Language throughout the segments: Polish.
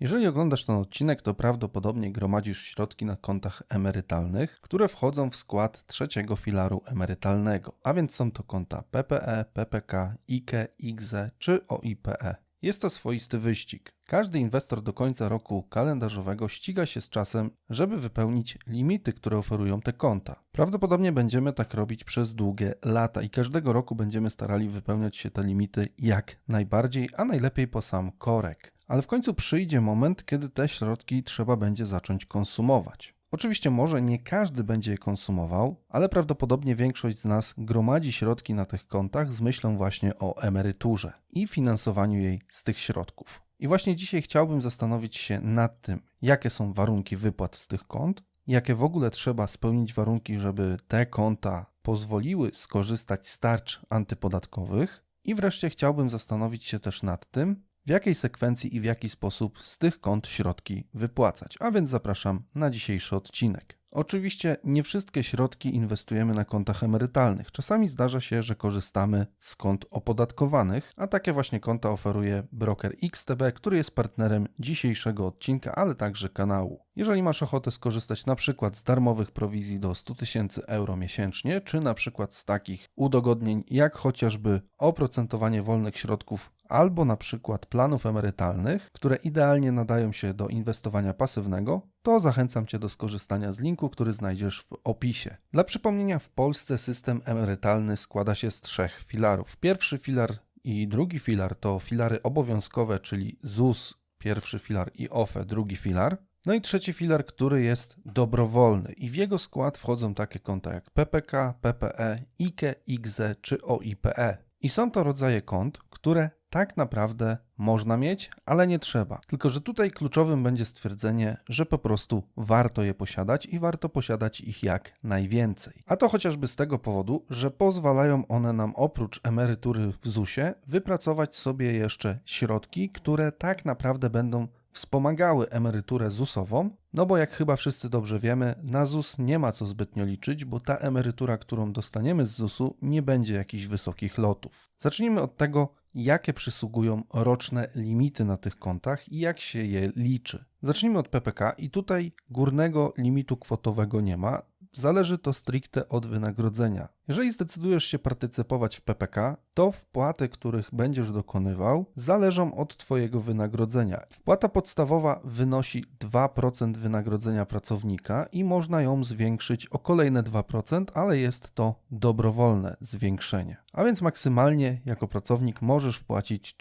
Jeżeli oglądasz ten odcinek, to prawdopodobnie gromadzisz środki na kontach emerytalnych, które wchodzą w skład trzeciego filaru emerytalnego, a więc są to konta PPE, PPK, IKE, IGZE czy OIPE. Jest to swoisty wyścig. Każdy inwestor do końca roku kalendarzowego ściga się z czasem, żeby wypełnić limity, które oferują te konta. Prawdopodobnie będziemy tak robić przez długie lata i każdego roku będziemy starali wypełniać się te limity jak najbardziej, a najlepiej po sam korek. Ale w końcu przyjdzie moment, kiedy te środki trzeba będzie zacząć konsumować. Oczywiście może nie każdy będzie je konsumował, ale prawdopodobnie większość z nas gromadzi środki na tych kontach z myślą właśnie o emeryturze i finansowaniu jej z tych środków. I właśnie dzisiaj chciałbym zastanowić się nad tym, jakie są warunki wypłat z tych kont, jakie w ogóle trzeba spełnić warunki, żeby te konta pozwoliły skorzystać z tarcz antypodatkowych. I wreszcie chciałbym zastanowić się też nad tym, w jakiej sekwencji i w jaki sposób z tych kont środki wypłacać. A więc zapraszam na dzisiejszy odcinek. Oczywiście nie wszystkie środki inwestujemy na kontach emerytalnych. Czasami zdarza się, że korzystamy z kont opodatkowanych, a takie właśnie konta oferuje broker XTB, który jest partnerem dzisiejszego odcinka, ale także kanału. Jeżeli masz ochotę skorzystać na przykład z darmowych prowizji do 100 tysięcy euro miesięcznie, czy na przykład z takich udogodnień jak chociażby oprocentowanie wolnych środków albo na przykład planów emerytalnych, które idealnie nadają się do inwestowania pasywnego, to zachęcam Cię do skorzystania z linku, który znajdziesz w opisie. Dla przypomnienia, w Polsce system emerytalny składa się z trzech filarów. Pierwszy filar i drugi filar to filary obowiązkowe, czyli ZUS, pierwszy filar i OFE, drugi filar. No i trzeci filar, który jest dobrowolny i w jego skład wchodzą takie konta jak PPK, PPE, IKE, IGZE czy OIPE. I są to rodzaje kont, które tak naprawdę można mieć, ale nie trzeba. Tylko, że tutaj kluczowym będzie stwierdzenie, że po prostu warto je posiadać i warto posiadać ich jak najwięcej. A to chociażby z tego powodu, że pozwalają one nam oprócz emerytury w ZUS-ie wypracować sobie jeszcze środki, które tak naprawdę będą wspomagały emeryturę ZUS-ową, no bo jak chyba wszyscy dobrze wiemy, na ZUS nie ma co zbytnio liczyć, bo ta emerytura, którą dostaniemy z ZUS-u, nie będzie jakichś wysokich lotów. Zacznijmy od tego, jakie przysługują roczne limity na tych kontach i jak się je liczy. Zacznijmy od PPK i tutaj górnego limitu kwotowego nie ma. Zależy to stricte od wynagrodzenia. Jeżeli zdecydujesz się partycypować w PPK, to wpłaty, których będziesz dokonywał, zależą od Twojego wynagrodzenia. Wpłata podstawowa wynosi 2% wynagrodzenia pracownika i można ją zwiększyć o kolejne 2%, ale jest to dobrowolne zwiększenie. A więc maksymalnie jako pracownik możesz wpłacić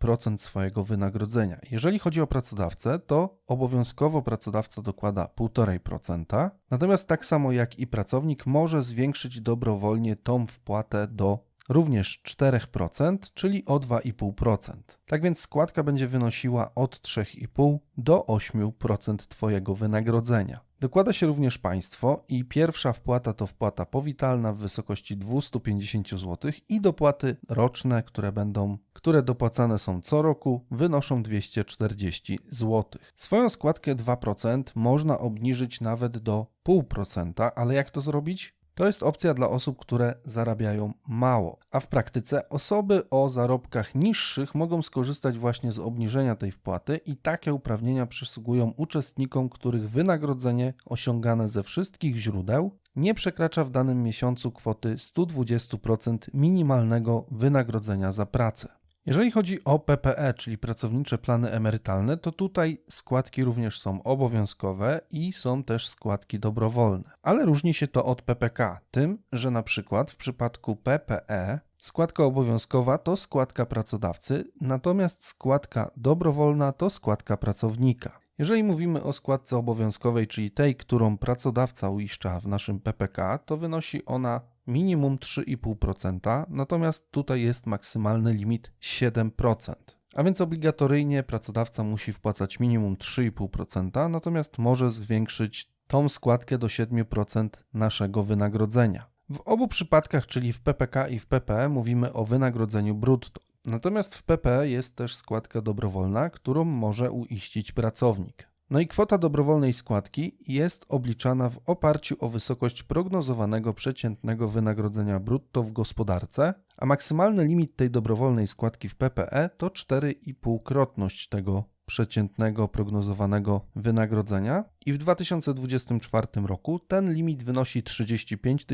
4% swojego wynagrodzenia. Jeżeli chodzi o pracodawcę, to obowiązkowo pracodawca dokłada 1,5%, natomiast tak samo jak i pracownik może zwiększyć dobrowolnie tą wpłatę do również 4%, czyli o 2,5%. Tak więc składka będzie wynosiła od 3,5 do 8% Twojego wynagrodzenia. Dokłada się również państwo i pierwsza wpłata to wpłata powitalna w wysokości 250 zł i dopłaty roczne, które będą, które dopłacane są co roku, wynoszą 240 zł. Swoją składkę 2% można obniżyć nawet do 0,5%, ale jak to zrobić? To jest opcja dla osób, które zarabiają mało, a w praktyce osoby o zarobkach niższych mogą skorzystać właśnie z obniżenia tej wpłaty i takie uprawnienia przysługują uczestnikom, których wynagrodzenie osiągane ze wszystkich źródeł nie przekracza w danym miesiącu kwoty 120% minimalnego wynagrodzenia za pracę. Jeżeli chodzi o PPE, czyli pracownicze plany emerytalne, to tutaj składki również są obowiązkowe i są też składki dobrowolne. Ale różni się to od PPK tym, że na przykład w przypadku PPE składka obowiązkowa to składka pracodawcy, natomiast składka dobrowolna to składka pracownika. Jeżeli mówimy o składce obowiązkowej, czyli tej, którą pracodawca uiszcza w naszym PPK, to wynosi ona minimum 3,5%, natomiast tutaj jest maksymalny limit 7%. A więc obligatoryjnie pracodawca musi wpłacać minimum 3,5%, natomiast może zwiększyć tą składkę do 7% naszego wynagrodzenia. W obu przypadkach, czyli w PPK i w PPE, mówimy o wynagrodzeniu brutto. Natomiast w PPE jest też składka dobrowolna, którą może uiścić pracownik. No i kwota dobrowolnej składki jest obliczana w oparciu o wysokość prognozowanego przeciętnego wynagrodzenia brutto w gospodarce, a maksymalny limit tej dobrowolnej składki w PPE to 4,5-krotność tego przeciętnego prognozowanego wynagrodzenia i w 2024 roku ten limit wynosi 35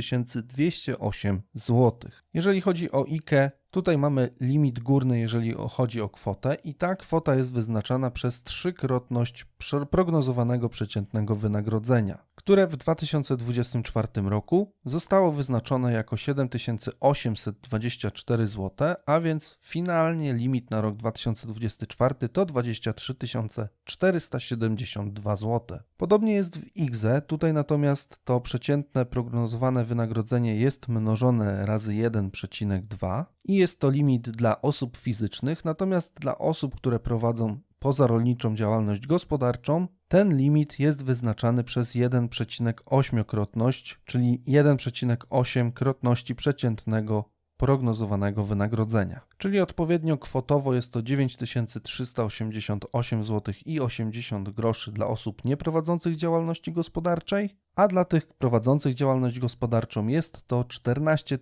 208 zł. Jeżeli chodzi o IKE, tutaj mamy limit górny, jeżeli chodzi o kwotę i ta kwota jest wyznaczana przez trzykrotność prognozowanego przeciętnego wynagrodzenia, które w 2024 roku zostało wyznaczone jako 7824 zł, a więc finalnie limit na rok 2024 to 23 472 zł. Podobnie jest w IGZE, tutaj natomiast to przeciętne prognozowane wynagrodzenie jest mnożone razy 1,2 i jest to limit dla osób fizycznych, natomiast dla osób, które prowadzą pozarolniczą działalność gospodarczą, ten limit jest wyznaczany przez 1,8-krotność, czyli 1,8 krotności przeciętnego prognozowanego wynagrodzenia. Czyli odpowiednio kwotowo jest to 9388 zł i 80 groszy dla osób nieprowadzących działalności gospodarczej, a dla tych prowadzących działalność gospodarczą jest to 14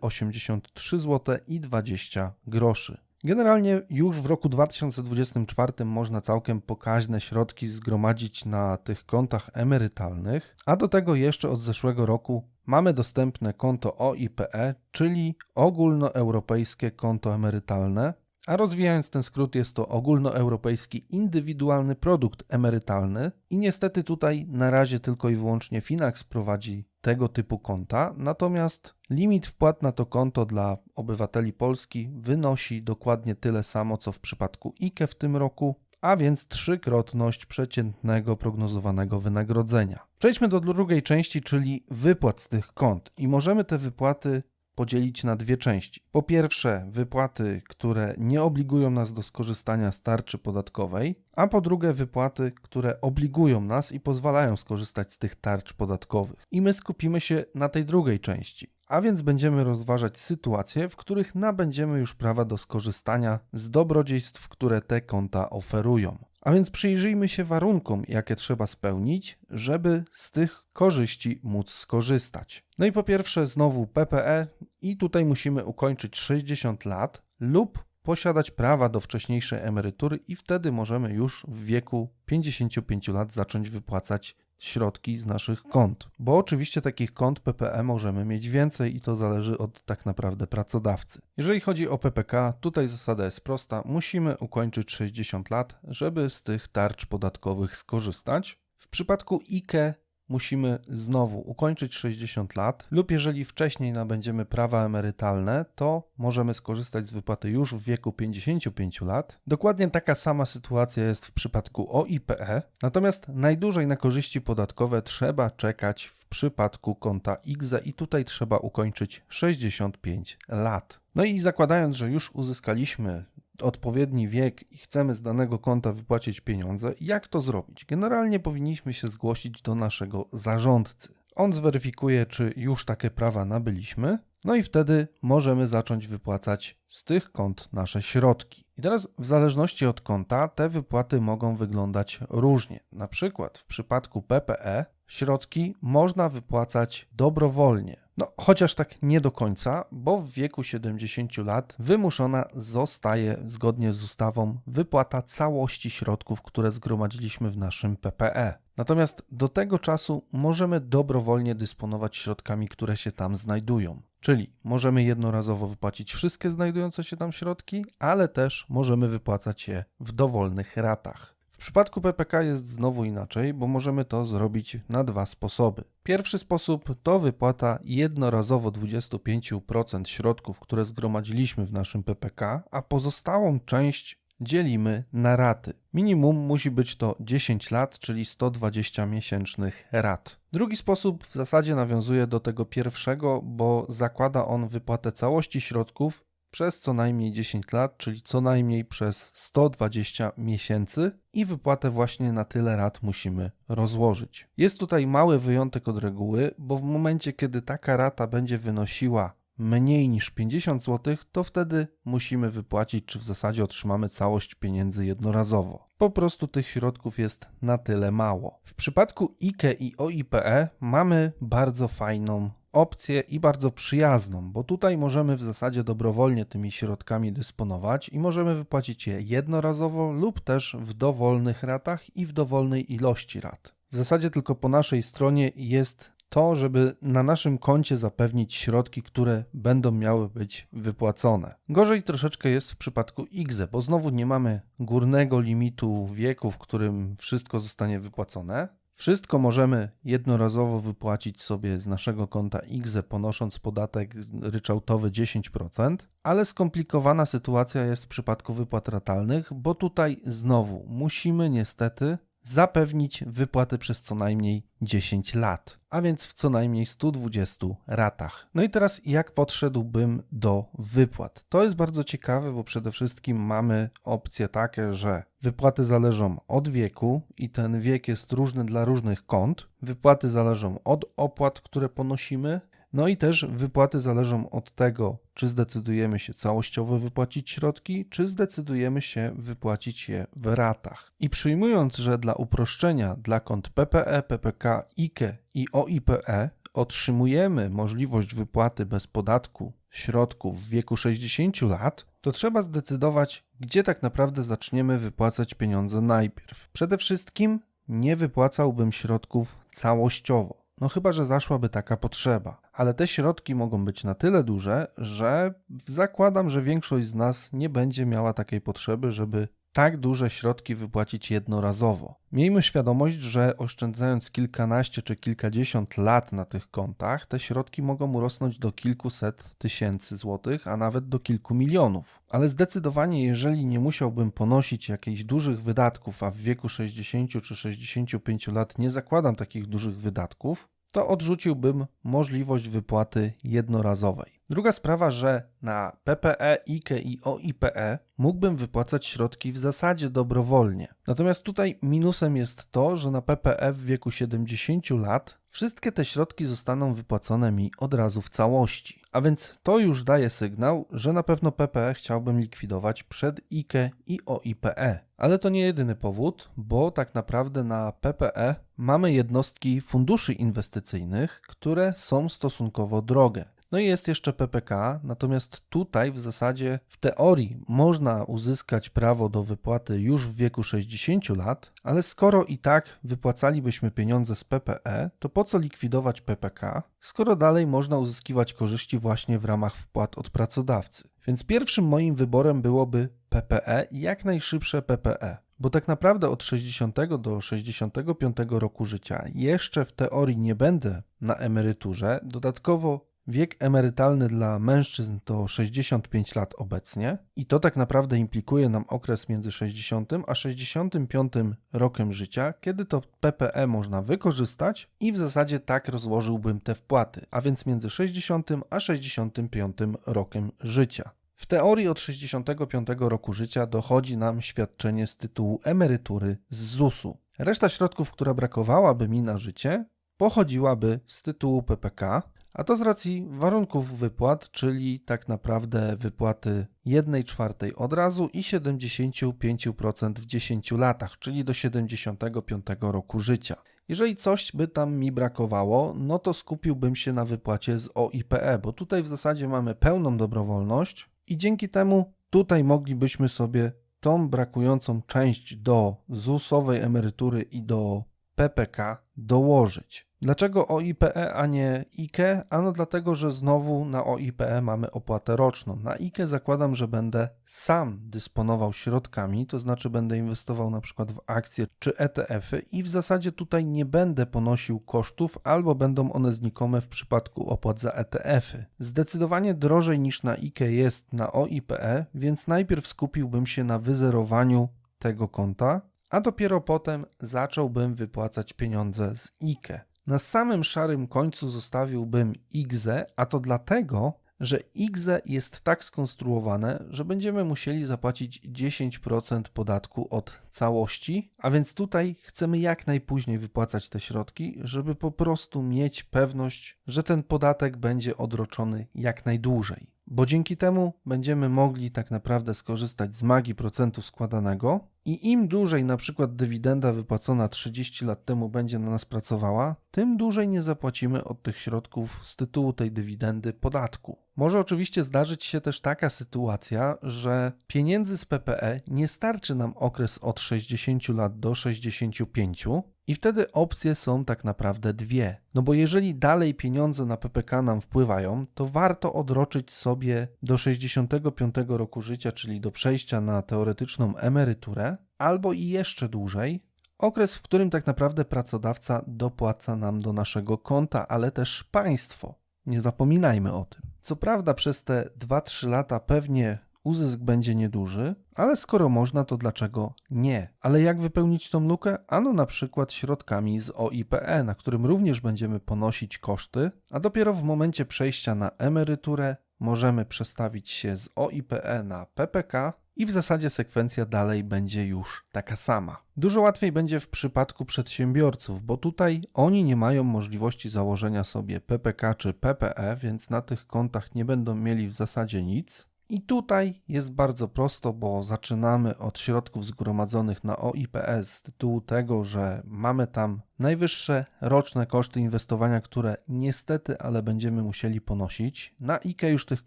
083 zł i 20 groszy. Generalnie już w roku 2024 można całkiem pokaźne środki zgromadzić na tych kontach emerytalnych, a do tego jeszcze od zeszłego roku mamy dostępne konto OIPE, czyli ogólnoeuropejskie konto emerytalne, a rozwijając ten skrót jest to ogólnoeuropejski indywidualny produkt emerytalny i niestety tutaj na razie tylko i wyłącznie Finax prowadzi tego typu konta, natomiast limit wpłat na to konto dla obywateli Polski wynosi dokładnie tyle samo co w przypadku IKE w tym roku, a więc trzykrotność przeciętnego prognozowanego wynagrodzenia. Przejdźmy do drugiej części, czyli wypłat z tych kont i możemy te wypłaty podzielić na dwie części. Po pierwsze, wypłaty, które nie obligują nas do skorzystania z tarczy podatkowej, a po drugie, wypłaty, które obligują nas i pozwalają skorzystać z tych tarcz podatkowych. I my skupimy się na tej drugiej części. A więc będziemy rozważać sytuacje, w których nabędziemy już prawa do skorzystania z dobrodziejstw, które te konta oferują. A więc przyjrzyjmy się warunkom, jakie trzeba spełnić, żeby z tych korzyści móc skorzystać. No i po pierwsze, znowu PPE, i tutaj musimy ukończyć 60 lat lub posiadać prawa do wcześniejszej emerytury, i wtedy możemy już w wieku 55 lat zacząć wypłacać środki z naszych kont. Bo oczywiście takich kont PPE możemy mieć więcej i to zależy od tak naprawdę pracodawcy. Jeżeli chodzi o PPK, tutaj zasada jest prosta. Musimy ukończyć 60 lat, żeby z tych tarcz podatkowych skorzystać. W przypadku IKE musimy znowu ukończyć 60 lat, lub jeżeli wcześniej nabędziemy prawa emerytalne, to możemy skorzystać z wypłaty już w wieku 55 lat. Dokładnie taka sama sytuacja jest w przypadku OIPE, natomiast najdłużej na korzyści podatkowe trzeba czekać w przypadku konta IGZE i tutaj trzeba ukończyć 65 lat. No i zakładając, że już uzyskaliśmy odpowiedni wiek i chcemy z danego konta wypłacić pieniądze, jak to zrobić? Generalnie powinniśmy się zgłosić do naszego zarządcy. On zweryfikuje, czy już takie prawa nabyliśmy, no i wtedy możemy zacząć wypłacać z tych kont nasze środki. I teraz w zależności od konta te wypłaty mogą wyglądać różnie. Na przykład w przypadku PPE środki można wypłacać dobrowolnie. No, chociaż tak nie do końca, bo w wieku 70 lat wymuszona zostaje zgodnie z ustawą wypłata całości środków, które zgromadziliśmy w naszym PPE. Natomiast do tego czasu możemy dobrowolnie dysponować środkami, które się tam znajdują. Czyli możemy jednorazowo wypłacić wszystkie znajdujące się tam środki, ale też możemy wypłacać je w dowolnych ratach. W przypadku PPK jest znowu inaczej, bo możemy to zrobić na dwa sposoby. Pierwszy sposób to wypłata jednorazowo 25% środków, które zgromadziliśmy w naszym PPK, a pozostałą część dzielimy na raty. Minimum musi być to 10 lat, czyli 120 miesięcznych rat. Drugi sposób w zasadzie nawiązuje do tego pierwszego, bo zakłada on wypłatę całości środków przez co najmniej 10 lat, czyli co najmniej przez 120 miesięcy i wypłatę właśnie na tyle lat musimy rozłożyć. Jest tutaj mały wyjątek od reguły, bo w momencie, kiedy taka rata będzie wynosiła mniej niż 50 zł, to wtedy musimy wypłacić, czy w zasadzie otrzymamy całość pieniędzy jednorazowo. Po prostu tych środków jest na tyle mało. W przypadku IKE i OIPE mamy bardzo fajną opcję i bardzo przyjazną, bo tutaj możemy w zasadzie dobrowolnie tymi środkami dysponować i możemy wypłacić je jednorazowo lub też w dowolnych ratach i w dowolnej ilości rat. W zasadzie tylko po naszej stronie jest to, żeby na naszym koncie zapewnić środki, które będą miały być wypłacone. Gorzej troszeczkę jest w przypadku IGZE, bo znowu nie mamy górnego limitu wieku, w którym wszystko zostanie wypłacone. Wszystko możemy jednorazowo wypłacić sobie z naszego konta IGZE, ponosząc podatek ryczałtowy 10%, ale skomplikowana sytuacja jest w przypadku wypłat ratalnych, bo tutaj znowu musimy niestety zapewnić wypłaty przez co najmniej 10 lat, a więc w co najmniej 120 ratach. No i teraz jak podszedłbym do wypłat? To jest bardzo ciekawe, bo przede wszystkim mamy opcje takie, że wypłaty zależą od wieku i ten wiek jest różny dla różnych kont. Wypłaty zależą od opłat, które ponosimy no i też wypłaty zależą od tego, czy zdecydujemy się całościowo wypłacić środki, czy zdecydujemy się wypłacić je w ratach. I przyjmując, że dla uproszczenia dla kont PPE, PPK, IKE i OIPE otrzymujemy możliwość wypłaty bez podatku środków w wieku 60 lat, to trzeba zdecydować, gdzie tak naprawdę zaczniemy wypłacać pieniądze najpierw. Przede wszystkim nie wypłacałbym środków całościowo. No chyba, że zaszłaby taka potrzeba. Ale te środki mogą być na tyle duże, że zakładam, że większość z nas nie będzie miała takiej potrzeby, żeby tak duże środki wypłacić jednorazowo. Miejmy świadomość, że oszczędzając kilkanaście czy kilkadziesiąt lat na tych kontach, te środki mogą urosnąć do kilkuset tysięcy złotych, a nawet do kilku milionów. Ale zdecydowanie, jeżeli nie musiałbym ponosić jakichś dużych wydatków, a w wieku 60 czy 65 lat nie zakładam takich dużych wydatków, to odrzuciłbym możliwość wypłaty jednorazowej. Druga sprawa, że na PPE, IKE i OIPE mógłbym wypłacać środki w zasadzie dobrowolnie. Natomiast tutaj minusem jest to, że na PPE w wieku 70 lat wszystkie te środki zostaną wypłacone mi od razu w całości. A więc to już daje sygnał, że na pewno PPE chciałbym likwidować przed IKE i OIPE. Ale to nie jedyny powód, bo tak naprawdę na PPE mamy jednostki funduszy inwestycyjnych, które są stosunkowo drogie. No i jest jeszcze PPK, natomiast tutaj w zasadzie w teorii można uzyskać prawo do wypłaty już w wieku 60 lat, ale skoro i tak wypłacalibyśmy pieniądze z PPE, to po co likwidować PPK, skoro dalej można uzyskiwać korzyści właśnie w ramach wpłat od pracodawcy. Więc pierwszym moim wyborem byłoby PPE i jak najszybsze PPE. Bo tak naprawdę od 60 do 65 roku życia jeszcze w teorii nie będę na emeryturze. Dodatkowo Wiek emerytalny dla mężczyzn to 65 lat obecnie i to tak naprawdę implikuje nam okres między 60 a 65 rokiem życia, kiedy to PPE można wykorzystać i w zasadzie tak rozłożyłbym te wpłaty, a więc między 60 a 65 rokiem życia. W teorii od 65 roku życia dochodzi nam świadczenie z tytułu emerytury z ZUS-u. Reszta środków, która brakowałaby mi na życie, pochodziłaby z tytułu PPK, a to z racji warunków wypłat, czyli tak naprawdę wypłaty 1 czwartej od razu i 75% w 10 latach, czyli do 75 roku życia. Jeżeli coś by tam mi brakowało, no to skupiłbym się na wypłacie z OIPE, bo tutaj w zasadzie mamy pełną dobrowolność i dzięki temu tutaj moglibyśmy sobie tą brakującą część do ZUS-owej emerytury i do PPK dołożyć. Dlaczego OIPE, a nie IKE? Ano dlatego, że znowu na OIPE mamy opłatę roczną. Na IKE zakładam, że będę sam dysponował środkami, to znaczy będę inwestował na przykład w akcje czy ETF-y i w zasadzie tutaj nie będę ponosił kosztów albo będą one znikome w przypadku opłat za ETF-y. Zdecydowanie drożej niż na IKE jest na OIPE, więc najpierw skupiłbym się na wyzerowaniu tego konta, a dopiero potem zacząłbym wypłacać pieniądze z IKE. Na samym szarym końcu zostawiłbym IGZE, a to dlatego, że IGZE jest tak skonstruowane, że będziemy musieli zapłacić 10% podatku od całości, a więc tutaj chcemy jak najpóźniej wypłacać te środki, żeby po prostu mieć pewność, że ten podatek będzie odroczony jak najdłużej. Bo dzięki temu będziemy mogli tak naprawdę skorzystać z magii procentu składanego I im dłużej na przykład dywidenda wypłacona 30 lat temu będzie na nas pracowała, tym dłużej nie zapłacimy od tych środków z tytułu tej dywidendy podatku. Może oczywiście zdarzyć się też taka sytuacja, że pieniędzy z PPE nie starczy nam okres od 60 lat do 65 i wtedy opcje są tak naprawdę dwie. No bo jeżeli dalej pieniądze na PPK nam wpływają, to warto odroczyć sobie do 65 roku życia, czyli do przejścia na teoretyczną emeryturę, albo i jeszcze dłużej, okres, w którym tak naprawdę pracodawca dopłaca nam do naszego konta, ale też państwo. Nie zapominajmy o tym. Co prawda, przez te 2-3 lata pewnie uzysk będzie nieduży, ale skoro można, to dlaczego nie? Ale jak wypełnić tą lukę? Ano na przykład środkami z OIPE, na którym również będziemy ponosić koszty, a dopiero w momencie przejścia na emeryturę możemy przestawić się z OIPE na PPK i w zasadzie sekwencja dalej będzie już taka sama. Dużo łatwiej będzie w przypadku przedsiębiorców, bo tutaj oni nie mają możliwości założenia sobie PPK czy PPE, więc na tych kontach nie będą mieli w zasadzie nic. I tutaj jest bardzo prosto, bo zaczynamy od środków zgromadzonych na OIPS z tytułu tego, że mamy tam najwyższe roczne koszty inwestowania, które niestety, ale będziemy musieli ponosić. Na IKE już tych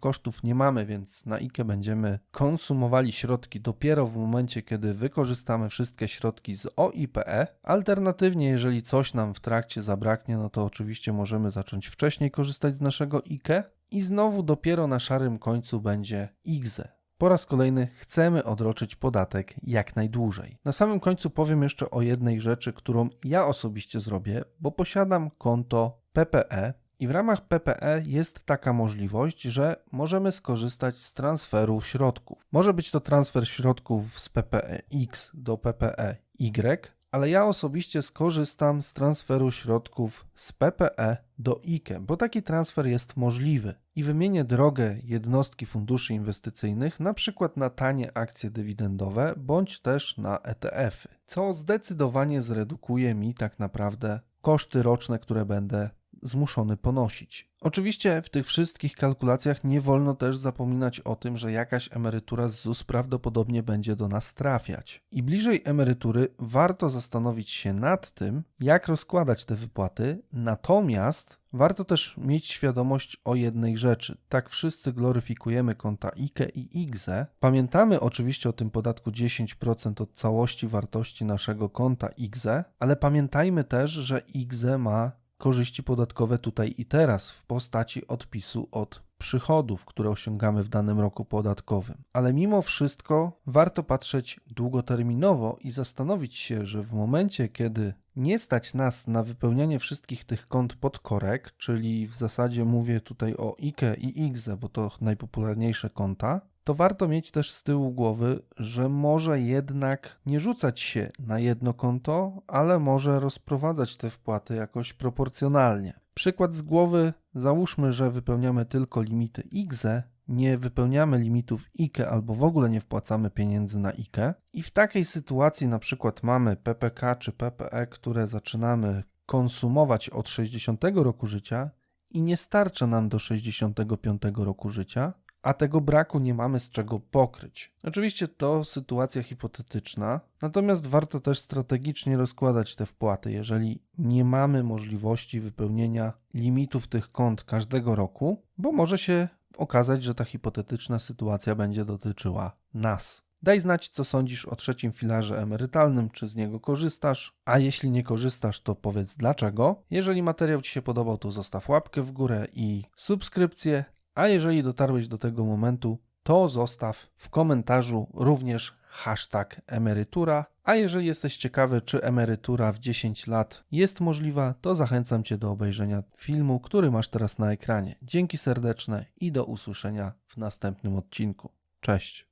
kosztów nie mamy, więc na IKE będziemy konsumowali środki dopiero w momencie, kiedy wykorzystamy wszystkie środki z OIPE. Alternatywnie, jeżeli coś nam w trakcie zabraknie, no to oczywiście możemy zacząć wcześniej korzystać z naszego IKE i znowu dopiero na szarym końcu będzie IGZE. Po raz kolejny chcemy odroczyć podatek jak najdłużej. Na samym końcu powiem jeszcze o jednej rzeczy, którą ja osobiście zrobię, bo posiadam konto PPE i w ramach PPE jest taka możliwość, że możemy skorzystać z transferu środków. Może być to transfer środków z PPE X do PPE Y, ale ja osobiście skorzystam z transferu środków z PPE do IKE, bo taki transfer jest możliwy i wymienię drogę jednostki funduszy inwestycyjnych na przykład na tanie akcje dywidendowe bądź też na ETF-y, co zdecydowanie zredukuje mi tak naprawdę koszty roczne, które będę zmuszony ponosić. Oczywiście w tych wszystkich kalkulacjach nie wolno też zapominać o tym, że jakaś emerytura z ZUS prawdopodobnie będzie do nas trafiać. I bliżej emerytury warto zastanowić się nad tym, jak rozkładać te wypłaty, natomiast warto też mieć świadomość o jednej rzeczy. Tak wszyscy gloryfikujemy konta IKE i IGZE. Pamiętamy oczywiście o tym podatku 10% od całości wartości naszego konta IGZE, ale pamiętajmy też, że IGZE ma korzyści podatkowe tutaj i teraz w postaci odpisu od przychodów, które osiągamy w danym roku podatkowym. Ale mimo wszystko warto patrzeć długoterminowo i zastanowić się, że w momencie, kiedy nie stać nas na wypełnianie wszystkich tych kont pod korek, czyli w zasadzie mówię tutaj o IKE i IGZE, bo to najpopularniejsze konta, to warto mieć też z tyłu głowy, że może jednak nie rzucać się na jedno konto, ale może rozprowadzać te wpłaty jakoś proporcjonalnie. Przykład z głowy, załóżmy, że wypełniamy tylko limity IGZE, nie wypełniamy limitów IKE albo w ogóle nie wpłacamy pieniędzy na IKE i w takiej sytuacji na przykład mamy PPK czy PPE, które zaczynamy konsumować od 60 roku życia i nie starcza nam do 65 roku życia, a tego braku nie mamy z czego pokryć. Oczywiście to sytuacja hipotetyczna, natomiast warto też strategicznie rozkładać te wpłaty. Jeżeli nie mamy możliwości wypełnienia limitów tych kont każdego roku, bo może się okazać, że ta hipotetyczna sytuacja będzie dotyczyła nas. Daj znać, co sądzisz o trzecim filarze emerytalnym, czy z niego korzystasz, a jeśli nie korzystasz, to powiedz dlaczego. Jeżeli materiał Ci się podobał, to zostaw łapkę w górę i subskrypcję, a jeżeli dotarłeś do tego momentu, to zostaw w komentarzu również hashtag emerytura. A jeżeli jesteś ciekawy, czy emerytura w 10 lat jest możliwa, to zachęcam Cię do obejrzenia filmu, który masz teraz na ekranie. Dzięki serdeczne i do usłyszenia w następnym odcinku. Cześć.